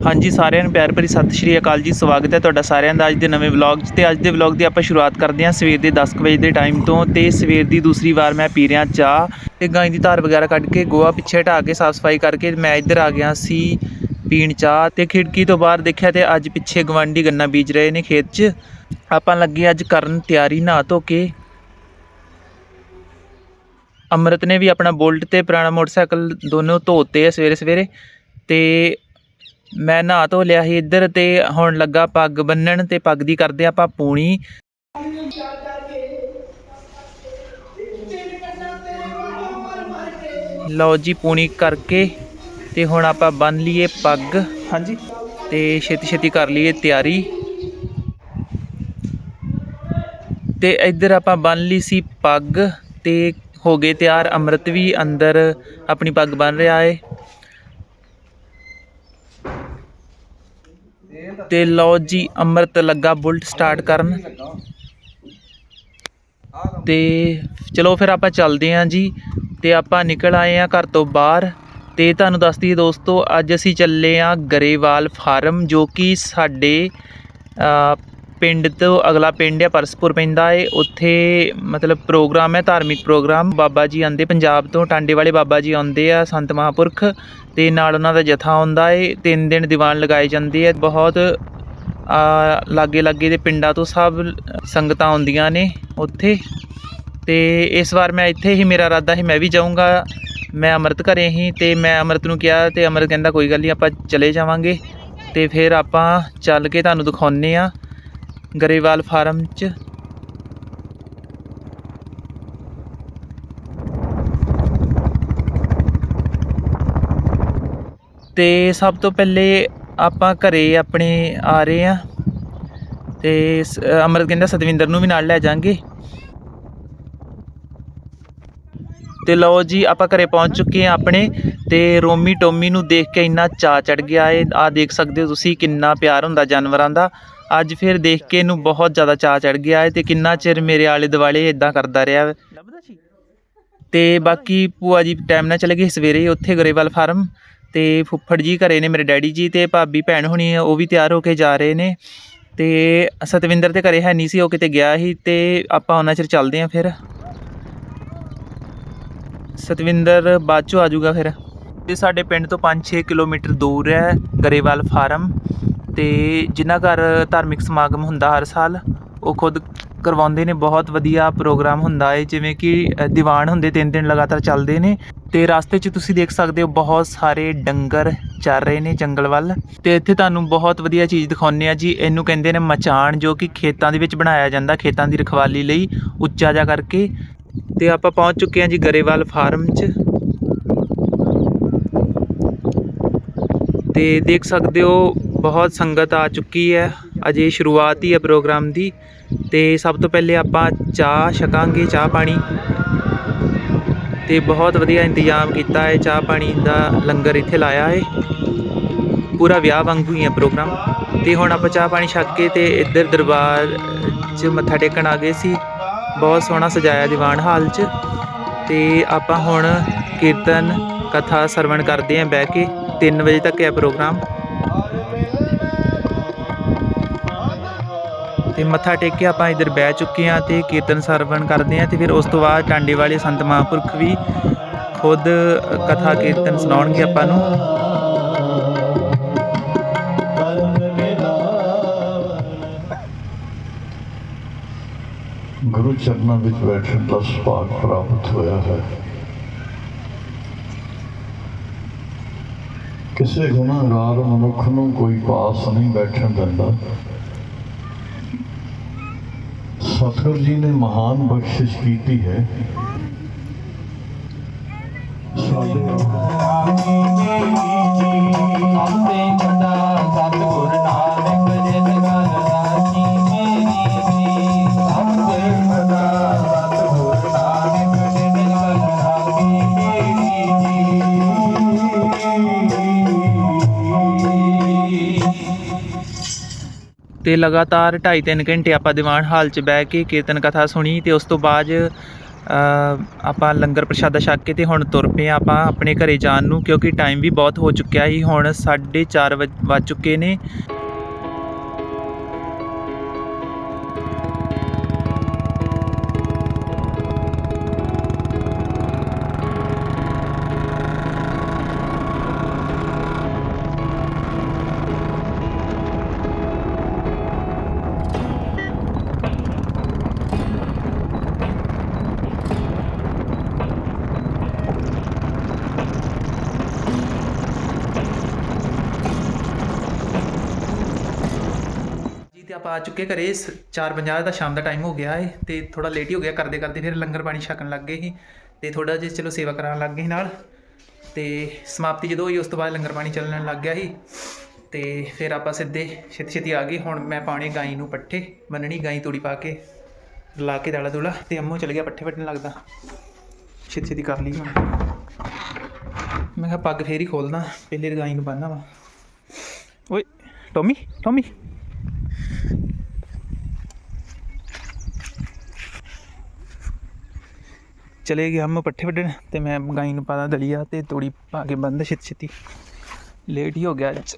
ਹਾਂਜੀ, ਸਾਰਿਆਂ ਨੂੰ ਪਿਆਰ ਭਰੀ ਸਤਿ ਸ਼੍ਰੀ ਅਕਾਲ ਜੀ, ਸਵਾਗਤ ਹੈ ਤੁਹਾਡਾ ਸਾਰਿਆਂ ਦਾ ਅੱਜ ਦੇ ਨਵੇਂ ਵਲੌਗ 'ਚ। ਤੇ ਅੱਜ ਦੇ ਵਲੌਗ ਦੀ ਆਪਾਂ ਸ਼ੁਰੂਆਤ ਕਰਦੇ ਹਾਂ ਸਵੇਰ ਦੇ 10 ਕੁ ਵਜੇ ਦੇ ਟਾਈਮ ਤੋਂ ਤੇ ਸਵੇਰ ਦੀ ਦੂਸਰੀ ਵਾਰ ਮੈਂ ਪੀ ਰਿਹਾ ਚਾਹ ਤੇ ਗਾਂ ਦੀ ਧਾਰ ਵਗੈਰਾ ਕੱਢ ਕੇ ਗੋਹਾ ਪਿੱਛੇ ਢਾ ਕੇ ਸਾਫ਼ ਸਫ਼ਾਈ ਕਰਕੇ ਮੈਂ ਇੱਧਰ ਆ ਗਿਆ ਸੀ ਪੀਣ ਚਾਹ ਤੇ ਖਿੜਕੀ ਤੋਂ ਬਾਹਰ ਦੇਖਿਆ ਤੇ ਅੱਜ ਪਿੱਛੇ ਗਵਾਂਢੀ ਗੰਨਾ ਬੀਜ ਰਹੇ ਨੇ ਖੇਤ 'ਚ। ਆਪਾਂ ਲੱਗੇ ਅੱਜ ਕਰਨ ਤਿਆਰੀ, ਨਹਾ ਧੋ ਕੇ। ਅੰਮ੍ਰਿਤ ਨੇ ਵੀ ਆਪਣਾ ਬੁਲਟ ਤੇ ਪੁਰਾਣਾ ਮੋਟਰਸਾਈਕਲ ਦੋਨੋਂ ਧੋਤੇ ਆ ਸਵੇਰੇ ਸਵੇਰੇ ਤੇ ਮੈਂ ਨਹਾ ਧੋ ਲਿਆ ਸੀ ਇੱਧਰ ਤੇ ਹੁਣ ਲੱਗਾ ਪੱਗ ਬੰਨਣ ਤੇ ਪੱਗ ਦੀ ਕਰਦੇ ਆਪਾਂ ਪੂਣੀ। ਲਓ ਜੀ ਪੂਣੀ ਕਰਕੇ ਤੇ ਹੁਣ ਆਪਾਂ ਬੰਨ ਲਈਏ ਪੱਗ। ਹਾਂਜੀ। ਤੇ ਛੇਤੀ ਛੇਤੀ ਕਰ ਲਈਏ ਤਿਆਰੀ। ਤੇ ਇੱਧਰ ਆਪਾਂ ਬੰਨ ਲਈ ਸੀ ਪੱਗ ਤੇ ਹੋ ਗਏ ਤਿਆਰ। ਅੰਮ੍ਰਿਤ ਵੀ ਅੰਦਰ ਆਪਣੀ ਪੱਗ ਬੰਨ ਰਿਹਾ ਏ। ਤੇ ਲਓ ਜੀ, ਅੰਮ੍ਰਿਤ ਲੱਗਾ ਬੁਲਟ ਸਟਾਰਟ ਕਰਨ। ਤੇ ਚਲੋ ਫਿਰ ਆਪਾਂ ਚੱਲਦੇ ਆਂ ਜੀ, ਤੇ ਆਪਾਂ ਨਿਕਲ ਆਏ ਆ ਘਰ ਤੋਂ ਬਾਹਰ। ਤੇ ਤੁਹਾਨੂੰ ਦੱਸ ਦਈਏ ਦੋਸਤੋ, ਅੱਜ ਅਸੀਂ ਚੱਲੇ ਆ ਗਰੇਵਾਲ ਫਾਰਮ, ਜੋ ਕਿ ਸਾਡੇ ਪਿੰਡ ਤੋਂ ਅਗਲਾ ਪਿੰਡ ਹੈ ਪਰਸਪੁਰ ਪੈਂਦਾ ਹੈ ਉੱਥੇ ਮਤਲਬ ਪ੍ਰੋਗਰਾਮ ਹੈ, ਧਾਰਮਿਕ ਪ੍ਰੋਗਰਾਮ। ਬਾਬਾ ਜੀ ਆਂਦੇ ਪੰਜਾਬ ਤੋਂ, ਟਾਂਡੇ ਵਾਲੇ ਬਾਬਾ ਜੀ ਆਉਂਦੇ ਆ, ਸੰਤ ਮਹਾਂਪੁਰਖ। ਤੇ ਨਾਲ ਉਹਨਾਂ ਦਾ ਜਥਾ ਆਉਂਦਾ ਏ। ਤਿੰਨ ਦਿਨ ਦੀਵਾਨ ਲਗਾਏ ਜਾਂਦੇ ਆ। ਬਹੁਤ ਲਾਗੇ ਲਾਗੇ ਦੇ ਪਿੰਡਾਂ ਤੋਂ ਸਭ ਸੰਗਤਾਂ ਆਉਂਦੀਆਂ ਨੇ ਉੱਥੇ। ਤੇ ਇਸ ਵਾਰ ਮੈਂ ਇੱਥੇ ਹੀ, ਮੇਰਾ ਇਰਾਦਾ ਸੀ ਮੈਂ ਵੀ ਜਾਊਂਗਾ। ਮੈਂ ਅੰਮ੍ਰਿਤ ਘਰੇ ਹੀ ਤੇ ਮੈਂ ਅੰਮ੍ਰਿਤ ਨੂੰ ਕਿਹਾ ਤੇ ਅੰਮ੍ਰਿਤ ਕਹਿੰਦਾ ਕੋਈ ਗੱਲ ਨਹੀਂ ਆਪਾਂ ਚਲੇ ਜਾਵਾਂਗੇ। ਤੇ ਫਿਰ ਆਪਾਂ ਚੱਲ ਕੇ ਤੁਹਾਨੂੰ ਦਿਖਾਉਨੇ ਆ ਗਰੇਵਾਲ ਫਾਰਮ 'ਚ। ਤੇ ਸਭ ਤੋਂ ਪਹਿਲੇ ਆਪਾਂ ਘਰੇ ਆਪਣੇ ਆ ਰਹੇ ਆ ਤੇ ਸ- ਅੰਮ੍ਰਿਤ ਕਹਿੰਦਾ ਸਤਵਿੰਦਰ ਨੂੰ ਵੀ ਨਾਲ ਲੈ ਜਾਾਂਗੇ। ਤੇ ਲਓ ਜੀ, ਆਪਾਂ ਘਰੇ ਪਹੁੰਚ ਚੁੱਕੇ ਆ ਆਪਣੇ। ਤੇ ਰੋਮੀ ਟੋਮੀ ਨੂੰ ਦੇਖ ਕੇ ਇੰਨਾ ਚਾ ਚੜ ਗਿਆ ਏ। ਆ ਦੇਖ ਸਕਦੇ ਹੋ ਤੁਸੀਂ ਕਿੰਨਾ ਪਿਆਰ ਹੁੰਦਾ ਜਾਨਵਰਾਂ ਦਾ। ਅੱਜ ਫਿਰ ਦੇਖ ਕੇ ਇਹਨੂੰ ਬਹੁਤ ਜ਼ਿਆਦਾ ਚਾ ਚੜ ਗਿਆ ਏ ਤੇ ਕਿੰਨਾ ਚਿਰ ਮੇਰੇ ਆਲੇ ਦੁਆਲੇ ਇਦਾਂ ਕਰਦਾ ਰਿਹਾ ਤੇ ਬਾਕੀ ਭੂਆ ਜੀ ਟਾਈਮ ਨਾਲ ਚਲੇ ਗਏ ਸਵੇਰੇ ਹੀ ਉੱਥੇ ਗਰੇਵਾਲ ਫਾਰਮ ਤੇ ਫੁੱਫੜ ਜੀ ਘਰੇ ਨੇ ਮੇਰੇ ਡੈਡੀ ਜੀ ਤੇ ਭਾਬੀ ਭੈਣ ਹੋਣੀ ਆ, ਉਹ ਵੀ ਤਿਆਰ ਹੋ ਕੇ ਜਾ ਰਹੇ ਨੇ। ਤੇ ਸਤਵਿੰਦਰ ਤੇ ਘਰੇ ਹੈ ਨਹੀਂ ਸੀ ਉਹ ਕਿਤੇ ਗਿਆ ਸੀ ਤੇ ਆਪਾਂ ਉਹਨਾਂ ਚਿਰ ਚੱਲਦੇ ਆਂ ਫਿਰ। ਸਤਵਿੰਦਰ ਬਾਅਦ ਚੋਂ ਆ ਜਾਊਗਾ ਫਿਰ। ਤੇ ਸਾਡੇ ਪਿੰਡ ਤੋਂ 5-6 ਕਿਲੋਮੀਟਰ ਦੂਰ ਹੈ ਗਰੇਵਾਲ ਫਾਰਮ ਅਤੇ ਜਿਨ੍ਹਾਂ ਘਰ ਧਾਰਮਿਕ ਸਮਾਗਮ ਹੁੰਦਾ ਹਰ ਸਾਲ, ਉਹ ਖੁਦ ਕਰਵਾਉਂਦੇ ਨੇ, ਬਹੁਤ ਵਧੀਆ ਪ੍ਰੋਗਰਾਮ ਹੁੰਦਾ ਹੈ ਜਿਵੇਂ ਕਿ ਦੀਵਾਨ ਹੁੰਦੇ, ਤਿੰਨ ਦਿਨ ਲਗਾਤਾਰ ਚੱਲਦੇ ਨੇ ਤੇ ਰਸਤੇ 'ਚ ਤੁਸੀਂ ਦੇਖ ਸਕਦੇ ਹੋ, ਬਹੁਤ ਸਾਰੇ ਡੰਗਰ ਚੱਲ ਰਹੇ ਨੇ ਜੰਗਲ ਵੱਲ ਤੇ ਇੱਥੇ ਤੁਹਾਨੂੰ ਬਹੁਤ ਵਧੀਆ ਚੀਜ਼ ਦਿਖਾਉਂਦੇ ਆ ਜੀ। ਇਹਨੂੰ ਕਹਿੰਦੇ ਨੇ ਮਚਾਣ, ਜੋ ਕਿ ਖੇਤਾਂ ਦੇ ਵਿੱਚ ਬਣਾਇਆ ਜਾਂਦਾ, ਖੇਤਾਂ ਦੀ ਰਖਵਾਲੀ ਲਈ ਉੱਚਾ ਜਾ ਕਰਕੇ ਤੇ ਆਪਾਂ ਪਹੁੰਚ ਚੁੱਕੇ ਹਾਂ ਜੀ ਗਰੇਵਾਲ ਫਾਰਮ 'ਚ। ਤੇ ਦੇਖ ਸਕਦੇ ਹੋ ਬਹੁਤ ਸੰਗਤ ਆ ਚੁੱਕੀ ਹੈ। ਅਜੇ ਸ਼ੁਰੂਆਤ ਹੀ ਹੈ ਪ੍ਰੋਗਰਾਮ ਦੀ ਤੇ ਸਭ ਤੋਂ ਪਹਿਲੇ ਆਪਾਂ ਚਾਹ ਛਕਾਂਗੇ, ਚਾਹ ਪਾਣੀ। ਤੇ ਬਹੁਤ ਵਧੀਆ ਇੰਤਜ਼ਾਮ ਕੀਤਾ ਹੈ। ਚਾਹ ਪਾਣੀ ਦਾ ਲੰਗਰ ਇੱਥੇ ਲਾਇਆ ਹੈ। ਪੂਰਾ ਵਿਆਹ ਵਾਂਗੂ ਹੀ ਹੈ ਪ੍ਰੋਗਰਾਮ। ਤੇ ਹੁਣ ਆਪਾਂ ਚਾਹ ਪਾਣੀ ਛਕ ਕੇ ਤੇ ਇੱਧਰ ਦਰਬਾਰ 'ਚ ਮੱਥਾ ਟੇਕਣ ਆ ਗਏ ਸੀ। ਬਹੁਤ ਸੋਹਣਾ ਸਜਾਇਆ ਦੀਵਾਨ ਹਾਲ 'ਚ। ਤੇ ਆਪਾਂ ਹੁਣ ਕੀਰਤਨ, ਕਥਾ ਸਰਵਣ ਕਰਦੇ ਆਂ ਬਹਿ ਕੇ। 3 ਵਜੇ ਤੱਕ ਹੈ ਪ੍ਰੋਗਰਾਮ। ਤੇ ਮੱਥਾ ਟੇਕ ਕੇ ਆਪਾਂ ਇੱਧਰ ਬਹਿ ਚੁੱਕੇ ਆਂ ਤੇ ਕੀਰਤਨ ਸਰਵਣ ਕਰਦੇ ਆਂ ਤੇ ਫਿਰ ਉਸ ਤੋਂ ਬਾਅਦ ਟਾਂਡੇ ਵਾਲੇ ਸੰਤ ਮਹਾਂਪੁਰਖ ਵੀ ਖੁਦ ਕਥਾ ਕੀਰਤਨ ਸੁਣਾਉਣਗੇ ਆਪਾਂ ਨੂੰ। ਗੁਰੂ ਚਰਨਾਂ ਵਿੱਚ ਬੈਠਣ ਦਾ ਸੁਭਾਗ ਪ੍ਰਾਪਤ ਹੋਇਆ ਹੈ। ਕਿਸੇ ਗੁਨਾਹਗਾਰ ਮਨੁੱਖ ਨੂੰ ਕੋਈ ਪਾਸ ਨਹੀਂ ਬੈਠਣ ਦਿੰਦਾ। ਸਤਿਗੁਰ ਜੀ ਨੇ ਮਹਾਨ ਬਖਸ਼ਿਸ਼ ਕੀਤੀ ਹੈ। ਸਾਡੇ ਆਪੇ ਤੇ ਲਗਾਤਾਰ 2.5-3 ਘੰਟੇ ਆਪਾਂ ਦੀਵਾਨ ਹਾਲ 'ਚ ਬਹਿ ਕੇ ਕੀਰਤਨ ਕਥਾ ਸੁਣੀ ਤੇ ਉਸ ਤੋਂ ਬਾਅਦ ਆਪਾਂ ਲੰਗਰ ਪ੍ਰਸ਼ਾਦਾ ਛਕ ਕੇ ਤੇ ਹੁਣ ਤੁਰ ਪਏ ਹਾਂ ਆਪਾਂ ਆਪਣੇ ਘਰੇ ਜਾਣ ਨੂੰ ਕਿਉਂਕਿ ਟਾਈਮ ਵੀ ਬਹੁਤ ਹੋ ਚੁੱਕਿਆ ਸੀ। ਹੁਣ 4:30 ਵੱਜ ਚੁੱਕੇ ਨੇ। ਆਪਾਂ ਆ ਚੁੱਕੇ ਘਰੇ 4:50 ਦਾ ਸ਼ਾਮ ਦਾ ਟਾਈਮ ਹੋ ਗਿਆ ਏ, ਤੇ ਥੋੜਾ ਲੇਟ ਹੀ ਹੋ ਗਿਆ ਕਰਦੇ ਕਰਦੇ ਫਿਰ ਲੰਗਰ ਪਾਣੀ ਛਕਣ ਲੱਗ ਗਏ ਸੀ, ਤੇ ਥੋੜਾ ਜਿਹਾ ਚਲੋ ਸੇਵਾ ਕਰਾਉਣ ਲੱਗ ਗਏ ਸੀ ਨਾਲ, ਤੇ ਸਮਾਪਤੀ ਜਦੋਂ ਹੋਈ ਉਸ ਤੋਂ ਬਾਅਦ ਲੰਗਰ ਪਾਣੀ ਚੱਲਣ ਲੱਗ ਗਿਆ ਸੀ, ਤੇ ਫਿਰ ਆਪਾਂ ਸਿੱਧੇ ਛੇਤੀ ਛੇਤੀ ਆ ਗਏ, ਹੁਣ ਮੈਂ ਪਾਣੀ ਗਾਈ ਨੂੰ ਪੱਠੇ ਬੰਨਣੀ ਗਾਈ ਤੂੜੀ ਪਾ ਕੇ ਲਾ ਕੇ ਦਾਲਾ ਦੂਲਾ, ਤੇ ਅੰਮੋ ਚਲ ਗਿਆ ਪੱਠੇ ਵੱਢਣ ਲੱਗਦਾ। ਛੇਤੀ ਛੇਤੀ ਕਰ ਲਈ ਹੁਣ ਮੈਂ ਕਿਹਾ ਪੱਗ ਫੇਰ ਹੀ ਖੋਲਦਾ, ਪਹਿਲੇ ਗਾਈ ਨੂੰ ਬੰਨ੍ਹਣਾ ਵਾ। ਓਏ, ਟੋਮੀ ਟੋਮੀ। ਚਲੇ ਗਏ ਹਮ ਪੱਠੇ ਵੱਢਣ ਤੇ ਮੈਂ ਗਾਈ ਨੂੰ ਪਾਦਾ ਦਲੀਆ ਤੇ ਤੂੜੀ ਪਾ ਕੇ ਬੰਦ ਛੇਤੀ ਛਿੱਤੀ ਲੇਟ ਹੀ ਹੋ ਗਿਆ ਅੱਜ।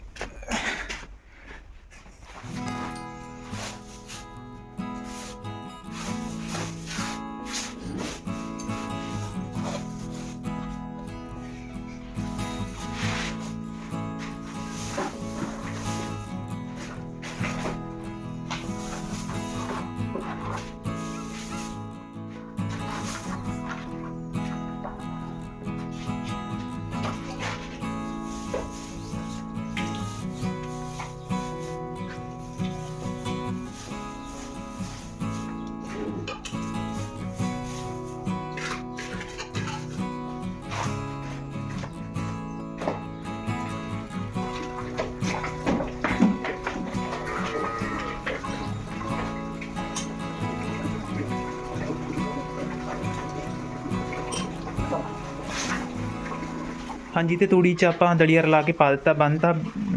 ਹਾਂਜੀ, ਤੇ ਤੂੜੀ 'ਚ ਆਪਾਂ ਦਲੀਆ ਰਲਾ ਕੇ ਪਾ ਦਿੱਤਾ ਬੰਨਤਾ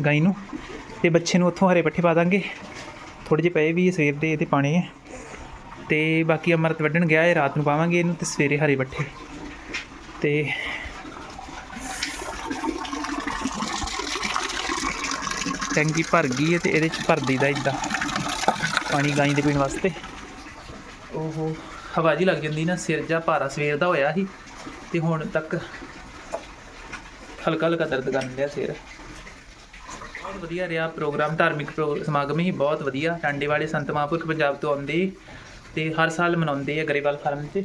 ਗਾਈ ਨੂੰ, ਤੇ ਬੱਚੇ ਨੂੰ ਉੱਥੋਂ ਹਰੇ ਪੱਠੇ ਪਾ ਦਾਂਗੇ। ਥੋੜੇ ਜਿਹੇ ਪਏ ਵੀ ਸਵੇਰ ਦੇ, ਇਹਦੇ ਪਾਣੇ ਆ। ਤੇ ਬਾਕੀ ਅਮਰਤ ਵੱਢਣ ਗਿਆ ਹੈ ਰਾਤ ਨੂੰ ਪਾਵਾਂਗੇ ਇਹਨੂੰ, ਤੇ ਸਵੇਰੇ ਹਰੇ ਪੱਠੇ। ਤੇ ਟੈਂਕੀ ਭਰ ਗਈ ਹੈ ਤੇ ਇਹਦੇ 'ਚ ਭਰ ਦਈਦਾ ਇਦਾਂ ਪਾਣੀ ਗਾਈ ਦੇ ਪੀਣ ਵਾਸਤੇ। ਉਹ ਹਵਾ ਜੀ ਲੱਗ ਜਾਂਦੀ ਨਾ, ਸਿਰ ਜਾ ਭਾਰਾ, ਸਵੇਰ ਦਾ ਹੋਇਆ ਸੀ, ਤੇ ਹੁਣ ਤੱਕ ਹਲਕਾ ਹਲਕਾ ਦਰਦ ਕਰਨ ਲਿਆ ਸਿਰ ਬਹੁਤ ਵਧੀਆ ਰਿਹਾ ਪ੍ਰੋਗਰਾਮ, ਧਾਰਮਿਕ ਪ੍ਰੋ- ਸਮਾਗਮ ਹੀ ਬਹੁਤ ਵਧੀਆ। ਟਾਂਡੇ ਵਾਲੇ ਸੰਤ ਮਹਾਂਪੁਰਖ ਪੰਜਾਬ ਤੋਂ ਆਉਂਦੇ ਤੇ ਹਰ ਸਾਲ ਮਨਾਉਂਦੇ ਆ ਗਰੇਵਾਲ ਫਾਰਮ 'ਚ।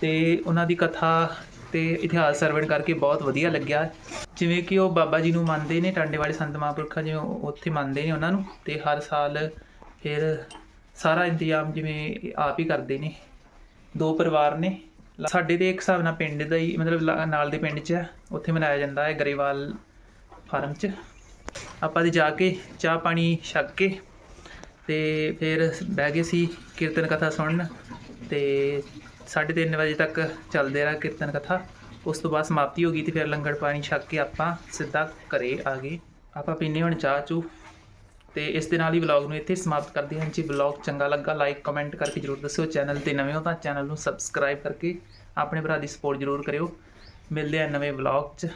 ਤੇ ਉਹਨਾਂ ਦੀ ਕਥਾ ਤੇ ਇਤਿਹਾਸ ਸਰਵਣ ਕਰਕੇ ਬਹੁਤ ਵਧੀਆ ਲੱਗਿਆ। ਜਿਵੇਂ ਕਿ ਉਹ ਬਾਬਾ ਜੀ ਨੂੰ ਮੰਨਦੇ ਨੇ ਟਾਂਡੇ ਵਾਲੇ ਸੰਤ ਮਹਾਂਪੁਰਖਾਂ ਜਿਵੇਂ ਉੱਥੇ ਮੰਨਦੇ ਨੇ ਉਹਨਾਂ ਨੂੰ। ਤੇ ਹਰ ਸਾਲ ਫਿਰ ਸਾਰਾ ਇੰਤਜ਼ਾਮ ਜਿਵੇਂ ਆਪ ਹੀ ਕਰਦੇ ਨੇ। ਦੋ ਪਰਿਵਾਰ ਨੇ। ਸਾਡੇ ਦੇ ਇੱਕ ਹਿਸਾਬ ਨਾਲ ਪਿੰਡ ਦਾ ਹੀ, ਮਤਲਬ ਲਾ- ਨਾਲ ਦੇ ਪਿੰਡ 'ਚ ਹੈ ਉੱਥੇ ਮਨਾਇਆ ਜਾਂਦਾ ਹੈ ਗਰੇਵਾਲ ਫਾਰਮ 'ਚ। ਆਪਾਂ ਦੀ ਜਾ ਕੇ ਚਾਹ ਪਾਣੀ ਛਕ ਕੇ ਤੇ ਫਿਰ ਬਹਿ ਗਏ ਸੀ ਕੀਰਤਨ ਕਥਾ ਸੁਣਨ ਤੇ 3:30 ਵਜੇ ਤੱਕ ਚੱਲਦੇ ਰਿਹਾ ਕੀਰਤਨ ਕਥਾ। ਉਸ ਤੋਂ ਬਾਅਦ ਸਮਾਪਤੀ ਹੋ ਗਈ ਤੇ ਫਿਰ ਲੰਗਰ ਪਾਣੀ ਛਕ ਕੇ ਆਪਾਂ ਸਿੱਧਾ ਘਰੇ ਆ ਗਏ। ਆਪਾਂ ਪੀਨੇ ਹੁਣ ਚਾਹ ਚੂ ਤੇ ਇਸ ਦੇ ਨਾਲ ਹੀ ਵਲੌਗ ਨੂੰ ਇੱਥੇ ਸਮਾਪਤ ਕਰਦੇ ਹਾਂ। ਜੀ ਵਲੌਗ ਚੰਗਾ ਲੱਗਾ ਲਾਈਕ ਕਮੈਂਟ ਕਰਕੇ ਜਰੂਰ ਦੱਸਿਓ। ਚੈਨਲ ਤੇ ਨਵੇਂ ਹੋ ਤਾਂ ਚੈਨਲ ਨੂੰ ਸਬਸਕ੍ਰਾਈਬ ਕਰਕੇ ਆਪਣੇ ਭਰਾ ਦੀ ਸਪੋਰਟ ਜਰੂਰ ਕਰਿਓ। ਮਿਲਦੇ ਆ ਨਵੇਂ ਵਲੌਗ 'ਚ।